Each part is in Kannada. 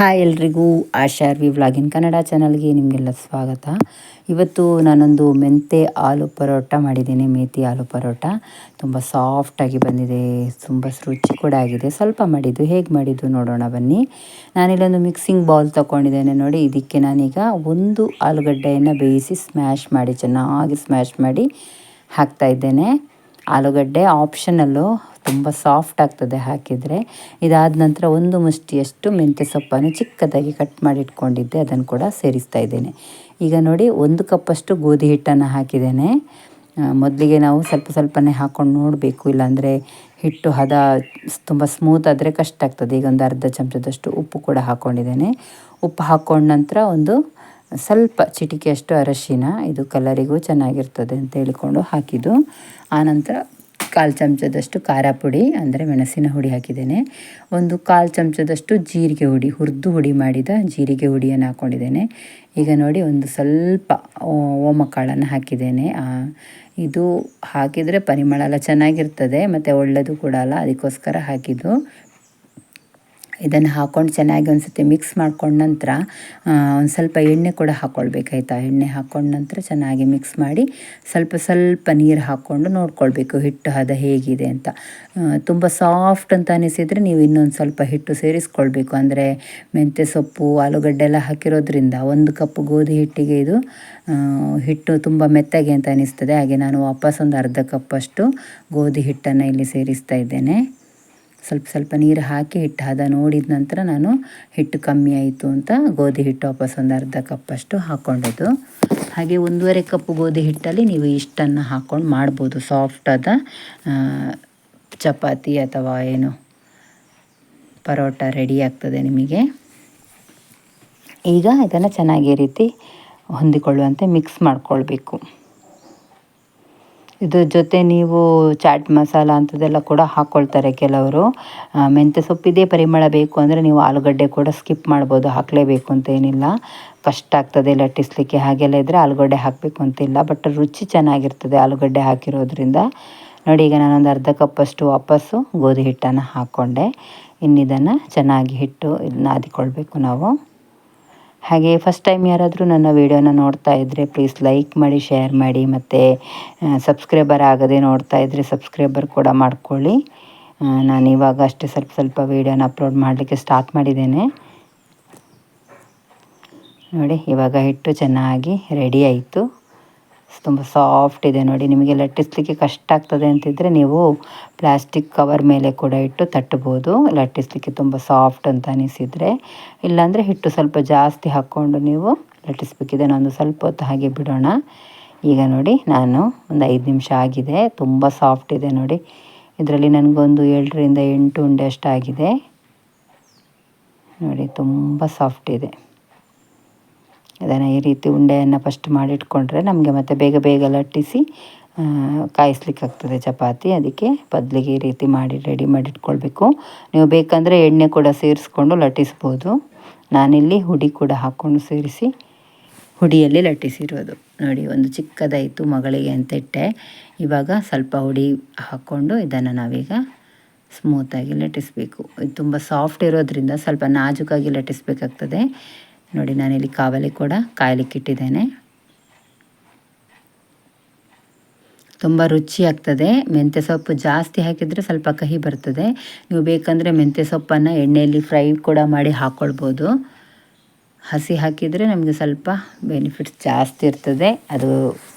ಹಾಯ್ ಎಲ್ರಿಗೂ ಆಶಾರ್ ವಿ ವ್ಲಾಗಿನ್ ಕನ್ನಡ ಚಾನಲ್ಗೆ ನಿಮಗೆಲ್ಲ ಸ್ವಾಗತ. ಇವತ್ತು ನಾನೊಂದು ಮೆಂತೆ ಆಲೂ ಪರೋಟ ಮಾಡಿದ್ದೀನಿ ಮೇಥಿ ಆಲೂ ಪರೋಟ. ತುಂಬ ಸಾಫ್ಟಾಗಿ ಬಂದಿದೆ, ತುಂಬ ರುಚಿ ಕೂಡ ಆಗಿದೆ. ಸ್ವಲ್ಪ ಮಾಡಿದ್ದು, ಹೇಗೆ ಮಾಡಿದ್ದು ನೋಡೋಣ ಬನ್ನಿ. ನಾನಿಲ್ಲೊಂದು ಮಿಕ್ಸಿಂಗ್ ಬೌಲ್ ತೊಗೊಂಡಿದ್ದೇನೆ ನೋಡಿ, ಇದಕ್ಕೆ ನಾನೀಗ ಒಂದು ಆಲೂಗಡ್ಡೆಯನ್ನು ಬೇಯಿಸಿ ಸ್ಮ್ಯಾಶ್ ಮಾಡಿ, ಚೆನ್ನಾಗಿ ಸ್ಮ್ಯಾಶ್ ಮಾಡಿ ಹಾಕ್ತಾ ಇದ್ದೇನೆ. ಆಲೂಗಡ್ಡೆ ಆಪ್ಷನಲ್ಲು ತುಂಬ ಸಾಫ್ಟ್ ಆಗ್ತದೆ ಹಾಕಿದರೆ. ಇದಾದ ನಂತರ ಒಂದು ಮುಷ್ಟಿಯಷ್ಟು ಮೆಂತ್ಯ ಸೊಪ್ಪನ್ನು ಚಿಕ್ಕದಾಗಿ ಕಟ್ ಮಾಡಿ ಇಟ್ಕೊಂಡಿದ್ದೆ. ಅದನ್ನು ಕೂಡ ಸೇರಿಸ್ತಾ ಇದ್ದೇನೆ. ಈಗ ನೋಡಿ, ಒಂದು ಕಪ್ಪಷ್ಟು ಗೋಧಿ ಹಿಟ್ಟನ್ನು ಹಾಕಿದ್ದೇನೆ. ಮೊದಲಿಗೆ ನಾವು ಸ್ವಲ್ಪ ಸ್ವಲ್ಪನೇ ಹಾಕ್ಕೊಂಡು ನೋಡಬೇಕು. ಇಲ್ಲಾಂದರೆ ಹಿಟ್ಟು ಹದ ತುಂಬ ಸ್ಮೂತ್ ಆದರೆ ಕಷ್ಟ ಆಗ್ತದೆ. ಈಗ ಒಂದು ಅರ್ಧ ಚಮಚದಷ್ಟು ಉಪ್ಪು ಕೂಡ ಹಾಕ್ಕೊಂಡಿದ್ದೇನೆ ಉಪ್ಪು ಹಾಕ್ಕೊಂಡ ನಂತರ ಒಂದು ಸ್ವಲ್ಪ ಚಿಟಿಕೆಯಷ್ಟು ಅರಶಿನ, ಇದು ಕಲರಿಗೂ ಚೆನ್ನಾಗಿರ್ತದೆ ಅಂತ ಹೇಳಿಕೊಂಡು ಹಾಕಿದ್ದು. ಆನಂತರ ಕಾಲು ಚಮಚದಷ್ಟು ಖಾರ ಪುಡಿ, ಅಂದರೆ ಮೆಣಸಿನ ಹುಡಿ ಹಾಕಿದ್ದೇನೆ. ಒಂದು ಕಾಲು ಚಮಚದಷ್ಟು ಜೀರಿಗೆ ಹುಡಿ, ಹುರಿದು ಹುಡಿ ಮಾಡಿದ ಜೀರಿಗೆ ಹುಡಿಯನ್ನು ಹಾಕ್ಕೊಂಡಿದ್ದೇನೆ ಈಗ ನೋಡಿ ಒಂದು ಸ್ವಲ್ಪ ಓಮ ಕಾಳನ್ನು ಹಾಕಿದ್ದೇನೆ. ಇದು ಹಾಕಿದರೆ ಪರಿಮಳ ಎಲ್ಲ ಚೆನ್ನಾಗಿರ್ತದೆ, ಮತ್ತು ಒಳ್ಳೆಯದು ಕೂಡ ಅಲ್ಲ, ಅದಕ್ಕೋಸ್ಕರ ಹಾಕಿದ್ದು. ಇದನ್ನು ಹಾಕ್ಕೊಂಡು ಚೆನ್ನಾಗಿ ಒಂದು ಸತಿ ಮಿಕ್ಸ್ ಮಾಡ್ಕೊಂಡ ನಂತರ ಒಂದು ಸ್ವಲ್ಪ ಎಣ್ಣೆ ಕೂಡ ಹಾಕ್ಕೊಳ್ಬೇಕಾಯ್ತಾ ಎಣ್ಣೆ ಹಾಕ್ಕೊಂಡ ನಂತರ ಚೆನ್ನಾಗಿ ಮಿಕ್ಸ್ ಮಾಡಿ ಸ್ವಲ್ಪ ಸ್ವಲ್ಪ ನೀರು ಹಾಕ್ಕೊಂಡು ನೋಡ್ಕೊಳ್ಬೇಕು, ಹಿಟ್ಟು, ಹದ ಹೇಗಿದೆ ಅಂತ. ತುಂಬ ಸಾಫ್ಟ್ ಅಂತ ಅನಿಸಿದರೆ ನೀವು ಇನ್ನೊಂದು ಸ್ವಲ್ಪ ಹಿಟ್ಟು ಸೇರಿಸ್ಕೊಳ್ಬೇಕು. ಅಂದರೆ ಮೆಂತ್ಯ ಸೊಪ್ಪು, ಆಲೂಗಡ್ಡೆ ಎಲ್ಲ ಹಾಕಿರೋದ್ರಿಂದ ಒಂದು ಕಪ್ ಗೋಧಿ ಹಿಟ್ಟಿಗೆ ಇದು ಹಿಟ್ಟು ತುಂಬ ಮೆತ್ತಗೆ ಅಂತ ಅನಿಸ್ತದೆ. ಹಾಗೆ ನಾನು ವಾಪಸ್ ಒಂದು ಅರ್ಧ ಕಪ್ಪಷ್ಟು ಗೋಧಿ ಹಿಟ್ಟನ್ನು ಇಲ್ಲಿ ಸೇರಿಸ್ತಾ ಇದ್ದೇನೆ. ಸ್ವಲ್ಪ ಸ್ವಲ್ಪ ನೀರು ಹಾಕಿ ಹಿಟ್ಟು ಹದ ನೋಡಿದ ನಂತರ ನಾನು ಹಿಟ್ಟು ಕಮ್ಮಿ ಆಯಿತು ಅಂತ ಗೋಧಿ ಹಿಟ್ಟು ವಾಪಸ್ ಒಂದು ಅರ್ಧ ಕಪ್ಪಷ್ಟು ಹಾಕ್ಕೊಂಡಿದ್ದು ಹಾಗೆ ಒಂದೂವರೆ ಕಪ್ ಗೋಧಿ ಹಿಟ್ಟಲ್ಲಿ ನೀವು ಇಷ್ಟನ್ನು ಹಾಕ್ಕೊಂಡು ಮಾಡ್ಬೋದು. ಸಾಫ್ಟಾದ ಚಪಾತಿ ಅಥವಾ ಏನು ಪರೋಟ ರೆಡಿ ಆಗ್ತದೆ ನಿಮಗೆ. ಈಗ ಇದನ್ನು ಚೆನ್ನಾಗಿ ರೀತಿ ಹೊಂದಿಕೊಳ್ಳುವಂತೆ ಮಿಕ್ಸ್ ಮಾಡಿಕೊಳ್ಬೇಕು. ಇದ್ರ ಜೊತೆ ನೀವು ಚಾಟ್ ಮಸಾಲ ಅಂಥದ್ದೆಲ್ಲ ಕೂಡ ಹಾಕ್ಕೊಳ್ತಾರೆ ಕೆಲವರು. ಮೆಂತ್ಯ ಸೊಪ್ಪಿದೇ ಪರಿಮಳ ಬೇಕು ಅಂದರೆ ನೀವು ಆಲೂಗಡ್ಡೆ ಕೂಡ ಸ್ಕಿಪ್ ಮಾಡ್ಬೋದು, ಹಾಕಲೇಬೇಕು ಅಂತೇನಿಲ್ಲ ಕಷ್ಟ ಆಗ್ತದೆ ಲಟ್ಟಿಸ್ಲಿಕ್ಕೆ, ಹಾಗೆಲ್ಲ ಇದ್ದರೆ ಆಲೂಗಡ್ಡೆ ಹಾಕಬೇಕು ಅಂತಿಲ್ಲ. ಬಟ್ ರುಚಿ ಚೆನ್ನಾಗಿರ್ತದೆ ಆಲೂಗಡ್ಡೆ ಹಾಕಿರೋದ್ರಿಂದ. ನೋಡಿ, ಈಗ ನಾನೊಂದು ಅರ್ಧ ಕಪ್ಪಷ್ಟು ವಾಪಸ್ಸು ಗೋಧಿ ಹಿಟ್ಟನ್ನು ಹಾಕ್ಕೊಂಡೆ ಇನ್ನಿದನ್ನು ಚೆನ್ನಾಗಿ ಹಿಟ್ಟು ನಾದಿಕೊಳ್ಬೇಕು ನಾವು. ಹಾಗೆ ಫಸ್ಟ್ ಟೈಮ್ ಯಾರಾದರೂ ನನ್ನ ವೀಡಿಯೋನ ನೋಡ್ತಾ ಇದ್ದರೆ ಪ್ಲೀಸ್ ಲೈಕ್ ಮಾಡಿ ಶೇರ್ ಮಾಡಿ ಮತ್ತು ಸಬ್ಸ್ಕ್ರೈಬರ್ ಆಗದೆ ನೋಡ್ತಾ ಇದ್ದರೆ ಸಬ್ಸ್ಕ್ರೈಬರ್ ಕೂಡ ಮಾಡ್ಕೊಳ್ಳಿ. ನಾನು ಇವಾಗ ಅಷ್ಟೇ ಸ್ವಲ್ಪ ಸ್ವಲ್ಪ ವೀಡಿಯೋನ ಅಪ್ಲೋಡ್ ಮಾಡಲಿಕ್ಕೆ ಸ್ಟಾರ್ಟ್ ಮಾಡಿದ್ದೇನೆ. ನೋಡಿ ಇವಾಗ ಹಿಟ್ಟು ಚೆನ್ನಾಗಿ ರೆಡಿ ಆಯಿತು. ತುಂಬ ಸಾಫ್ಟ್ ಇದೆ ನೋಡಿ. ನಿಮಗೆ ಲಟ್ಟಿಸ್ಲಿಕ್ಕೆ ಕಷ್ಟ ಆಗ್ತದೆ ಅಂತಿದ್ದರೆ ನೀವು ಪ್ಲಾಸ್ಟಿಕ್ ಕವರ್ ಮೇಲೆ ಕೂಡ ಇಟ್ಟು ತಟ್ಟಬೋದು ಲಟ್ಟಿಸ್ಲಿಕ್ಕೆ ತುಂಬ ಸಾಫ್ಟ್ ಅಂತ ಅನಿಸಿದರೆ. ಇಲ್ಲಾಂದರೆ ಹಿಟ್ಟು ಸ್ವಲ್ಪ ಜಾಸ್ತಿ ಹಾಕ್ಕೊಂಡು ನೀವು ಲಟ್ಟಿಸ್ಬೇಕಿದೆ. ನಾನು ಸ್ವಲ್ಪ ಹೊತ್ತು ಹಾಗೆ ಬಿಡೋಣ. ಈಗ ನೋಡಿ, ನಾನು ಒಂದು ಐದು ನಿಮಿಷ ಆಗಿದೆ. ತುಂಬ ಸಾಫ್ಟ್ ಇದೆ ನೋಡಿ. ಇದರಲ್ಲಿ ನನಗೊಂದು ಏಳರಿಂದ ಎಂಟು ಉಂಡೆ ಅಷ್ಟಾಗಿದೆ. ನೋಡಿ, ತುಂಬ ಸಾಫ್ಟ್ ಇದೆ. ಅದನ್ನು ಈ ರೀತಿ ಉಂಡೆಯನ್ನು ಫಸ್ಟ್ ಮಾಡಿಟ್ಕೊಂಡ್ರೆ ನಮಗೆ ಮತ್ತೆ ಬೇಗ ಬೇಗ ಲಟ್ಟಿಸಿ ಕಾಯಿಸ್ಲಿಕ್ಕೆ ಆಗ್ತದೆ ಚಪಾತಿ. ಅದಕ್ಕೆ ಬದಲಿಗೆ ಈ ರೀತಿ ಮಾಡಿ ರೆಡಿ ಮಾಡಿಟ್ಕೊಳ್ಬೇಕು. ನೀವು ಬೇಕಂದರೆ ಎಣ್ಣೆ ಕೂಡ ಸೇರಿಸ್ಕೊಂಡು ಲಟ್ಟಿಸ್ಬೋದು. ನಾನಿಲ್ಲಿ ಹುಡಿ ಕೂಡ ಹಾಕ್ಕೊಂಡು ಸೇರಿಸಿ ಹುಡಿಯಲ್ಲಿ ಲಟ್ಟಿಸಿರೋದು. ನೋಡಿ, ಒಂದು ಚಿಕ್ಕದಾಯಿತು ಮಗಳಿಗೆ ಅಂತ ಇಟ್ಟೆ. ಇವಾಗ ಸ್ವಲ್ಪ ಹುಡಿ ಹಾಕ್ಕೊಂಡು ಇದನ್ನು ನಾವೀಗ ಸ್ಮೂತಾಗಿ ಲಟ್ಟಿಸ್ಬೇಕು. ಇದು ತುಂಬ ಸಾಫ್ಟ್ ಇರೋದ್ರಿಂದ ಸ್ವಲ್ಪ ನಾಜುಕಾಗಿ ಲಟ್ಟಿಸ್ಬೇಕಾಗ್ತದೆ. ನೋಡಿ, ನಾನಿಲ್ಲಿ ಕಾವಲಿ ಕೂಡ ಕಾಯಲಿಕ್ಕೆ ಇಟ್ಟಿದ್ದೇನೆ. ತುಂಬ ರುಚಿ ಆಗ್ತದೆ. ಮೆಂತ್ಯ ಸೊಪ್ಪು ಜಾಸ್ತಿ ಹಾಕಿದರೆ ಸ್ವಲ್ಪ ಕಹಿ ಬರ್ತದೆ. ನೀವು ಬೇಕಂದರೆ ಮೆಂತ್ಯ ಸೊಪ್ಪನ್ನು ಎಣ್ಣೆಯಲ್ಲಿ ಫ್ರೈ ಕೂಡ ಮಾಡಿ ಹಾಕ್ಕೊಳ್ಬೋದು ಹಸಿ ಹಾಕಿದರೆ ನಮಗೆ ಸ್ವಲ್ಪ ಬೆನಿಫಿಟ್ಸ್ ಜಾಸ್ತಿ ಇರ್ತದೆ. ಅದು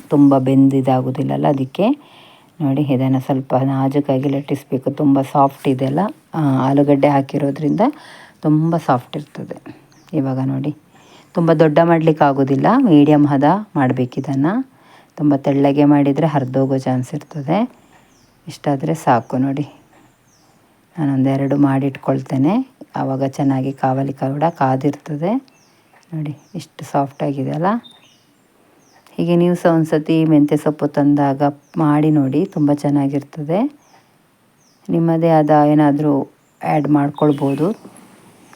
ತುಂಬ ಬೆಂದಿದಾಗೋದಿಲ್ಲಲ್ಲ ಅದಕ್ಕೆ. ನೋಡಿ ಇದನ್ನು ಸ್ವಲ್ಪ ನಾಜುಕಾಗಿ ಲಟ್ಟಿಸ್ಬೇಕು. ತುಂಬ ಸಾಫ್ಟ್ ಇದೆಲ್ಲ. ಆಲೂಗಡ್ಡೆ ಹಾಕಿರೋದ್ರಿಂದ ತುಂಬ ಸಾಫ್ಟ್ ಇರ್ತದೆ. ಇವಾಗ ನೋಡಿ. ತುಂಬ ದೊಡ್ಡ ಮಾಡಲಿಕ್ಕೆ ಆಗೋದಿಲ್ಲ ಮೀಡಿಯಮ್ ಹದ ಮಾಡಬೇಕಿದನ್ನು. ತುಂಬ ತೆಳ್ಳಗೆ ಮಾಡಿದರೆ ಹರಿದೋಗೋ ಚಾನ್ಸ್ ಇರ್ತದೆ. ಇಷ್ಟಾದರೆ ಸಾಕು ನೋಡಿ. ನಾನೊಂದೆರಡು ಮಾಡಿಟ್ಕೊಳ್ತೇನೆ. ಆವಾಗ ಚೆನ್ನಾಗಿ ಕಾವಲಿ ಕೂಡ ಕಾದಿರ್ತದೆ. ನೋಡಿ, ಇಷ್ಟು ಸಾಫ್ಟಾಗಿದೆ ಅಲ್ಲ? ಹೀಗೆ ನೀವು ಸಹ ಒಂದು ಸತಿ ಮೆಂತ್ಯ ಸೊಪ್ಪು ತಂದಾಗ ಮಾಡಿ ನೋಡಿ, ತುಂಬ ಚೆನ್ನಾಗಿರ್ತದೆ. ನಿಮ್ಮದೇ ಆದ ಏನಾದರೂ ಆ್ಯಡ್ ಮಾಡ್ಕೊಳ್ಬೋದು.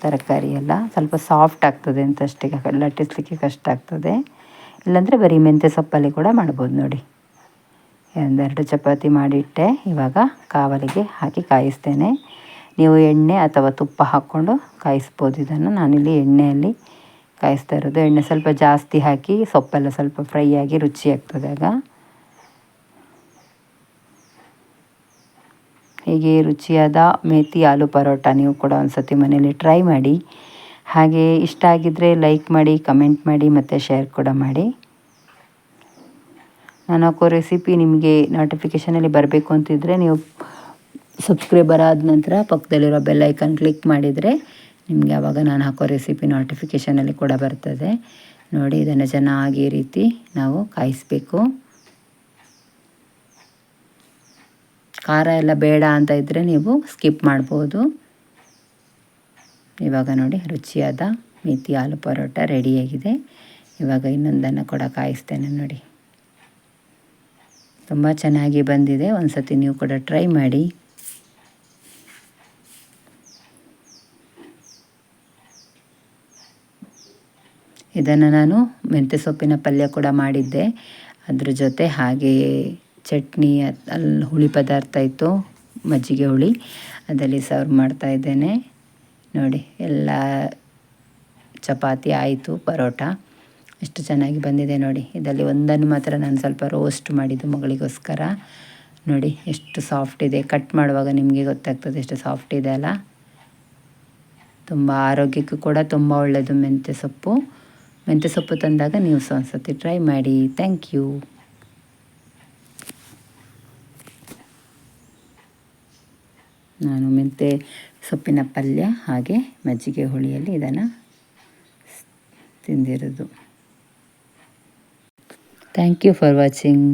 ತರಕಾರಿ ಎಲ್ಲ ಸ್ವಲ್ಪ ಸಾಫ್ಟ್ ಆಗ್ತದೆ ಅಂತ ಅಷ್ಟೇ, ಲಟ್ಟಿಸ್ಲಿಕ್ಕೆ ಕಷ್ಟ ಆಗ್ತದೆ. ಇಲ್ಲಾಂದರೆ ಬರೀ ಮೆಂತ್ಯ ಸೊಪ್ಪಲ್ಲಿ ಕೂಡ ಮಾಡ್ಬೋದು ನೋಡಿ. ಒಂದೆರಡು ಚಪಾತಿ ಮಾಡಿಟ್ಟೆ, ಇವಾಗ ಕಾವಲಿಗೆ ಹಾಕಿ ಕಾಯಿಸ್ತೇನೆ. ನೀವು ಎಣ್ಣೆ ಅಥವಾ ತುಪ್ಪ ಹಾಕ್ಕೊಂಡು ಕಾಯಿಸ್ಬೋದು. ಇದನ್ನು ನಾನಿಲ್ಲಿ ಎಣ್ಣೆಯಲ್ಲಿ ಕಾಯಿಸ್ತಾ ಇರೋದು. ಎಣ್ಣೆ ಸ್ವಲ್ಪ ಜಾಸ್ತಿ ಹಾಕಿ, ಸೊಪ್ಪೆಲ್ಲ ಸ್ವಲ್ಪ ಫ್ರೈ ಆಗಿ ರುಚಿ ಆಗ್ತದೆ ಆಗ. ಹೀಗೆ ರುಚಿಯಾದ ಮೇತಿ ಆಲೂ ಪರೋಟ ನೀವು ಕೂಡ ಒಂದು ಸತಿ ಮನೇಲಿ ಟ್ರೈ ಮಾಡಿ. ಹಾಗೆ ಇಷ್ಟ ಆಗಿದ್ದರೆ ಲೈಕ್ ಮಾಡಿ ಕಮೆಂಟ್ ಮಾಡಿ ಮತ್ತು ಶೇರ್ ಕೂಡ ಮಾಡಿ. ನಾನು ಹಾಕೋ ರೆಸಿಪಿ ನಿಮಗೆ ನೋಟಿಫಿಕೇಷನಲ್ಲಿ ಬರಬೇಕು ಅಂತಿದ್ದರೆ ನೀವು ಸಬ್ಸ್ಕ್ರೈಬರ್ ಆದ ನಂತರ ಪಕ್ಕದಲ್ಲಿರೋ ಬೆಲ್ ಐಕನ್ ಕ್ಲಿಕ್ ಮಾಡಿದರೆ ನಿಮಗೆ ಆವಾಗ ನಾನು ಹಾಕೋ ರೆಸಿಪಿ ನೋಟಿಫಿಕೇಷನಲ್ಲಿ ಕೂಡ ಬರ್ತದೆ. ನೋಡಿ ಇದನ್ನು ಚೆನ್ನಾಗಿ ಈ ರೀತಿ ನಾವು ಕಾಯಿಸಬೇಕು. ಖಾರ ಎಲ್ಲ ಬೇಡ ಅಂತ ಇದ್ದರೆ ನೀವು ಸ್ಕಿಪ್ ಮಾಡ್ಬೋದು. ಇವಾಗ ನೋಡಿ ರುಚಿಯಾದ ಮೀತಿ ಆಲೂ ಪರೋಟ ರೆಡಿಯಾಗಿದೆ ಇವಾಗ ಇನ್ನೊಂದನ್ನು ಕೂಡ ಕಾಯಿಸ್ತೇನೆ ನೋಡಿ. ತುಂಬ ಚೆನ್ನಾಗಿ ಬಂದಿದೆ. ಒಂದು ಸತಿ ನೀವು ಕೂಡ ಟ್ರೈ ಮಾಡಿ. ಇದನ್ನು ನಾನು ಮೆಂತ್ಯ ಸೊಪ್ಪಿನ ಪಲ್ಯ ಕೂಡ ಮಾಡಿದ್ದೆ. ಅದ್ರ ಜೊತೆ ಹಾಗೆ ಚಟ್ನಿ ಅಲ್ಲಿ ಹುಳಿ ಪದಾರ್ಥ ಇತ್ತು ಮಜ್ಜಿಗೆ ಹುಳಿ, ಅದರಲ್ಲಿ ಸರ್ವ್ ಮಾಡ್ತಾ ಇದ್ದೇನೆ. ನೋಡಿ, ಎಲ್ಲ ಚಪಾತಿ ಆಯಿತು, ಪರೋಟ. ಎಷ್ಟು ಚೆನ್ನಾಗಿ ಬಂದಿದೆ ನೋಡಿ. ಇದರಲ್ಲಿ ಒಂದನ್ನು ಮಾತ್ರ ನಾನು ಸ್ವಲ್ಪ ರೋಸ್ಟ್ ಮಾಡಿದ್ದು ಮಗಳಿಗೋಸ್ಕರ. ನೋಡಿ, ಎಷ್ಟು ಸಾಫ್ಟ್ ಇದೆ. ಕಟ್ ಮಾಡುವಾಗ ನಿಮಗೆ ಗೊತ್ತಾಗ್ತದೆ ಎಷ್ಟು ಸಾಫ್ಟ್ ಇದೆ ಅಲ್ಲ. ತುಂಬ ಆರೋಗ್ಯಕ್ಕೂ ಕೂಡ ತುಂಬ ಒಳ್ಳೆಯದು ಮೆಂತ್ಯ ಸೊಪ್ಪು. ಮೆಂತ್ಯ ಸೊಪ್ಪು ತಂದಾಗ ನೀವು ಸಹ ಒಂದು ಟ್ರೈ ಮಾಡಿ. ಥ್ಯಾಂಕ್ ಯು ನಾನು ಮೆಂತೆ ಸೊಪ್ಪಿನ ಪಲ್ಯ ಹಾಗೆ ಮಜ್ಜಿಗೆ ಹುಳಿಯಲ್ಲಿ ಇದನ್ನು ತಿಂದಿರೋದು. Thank you for watching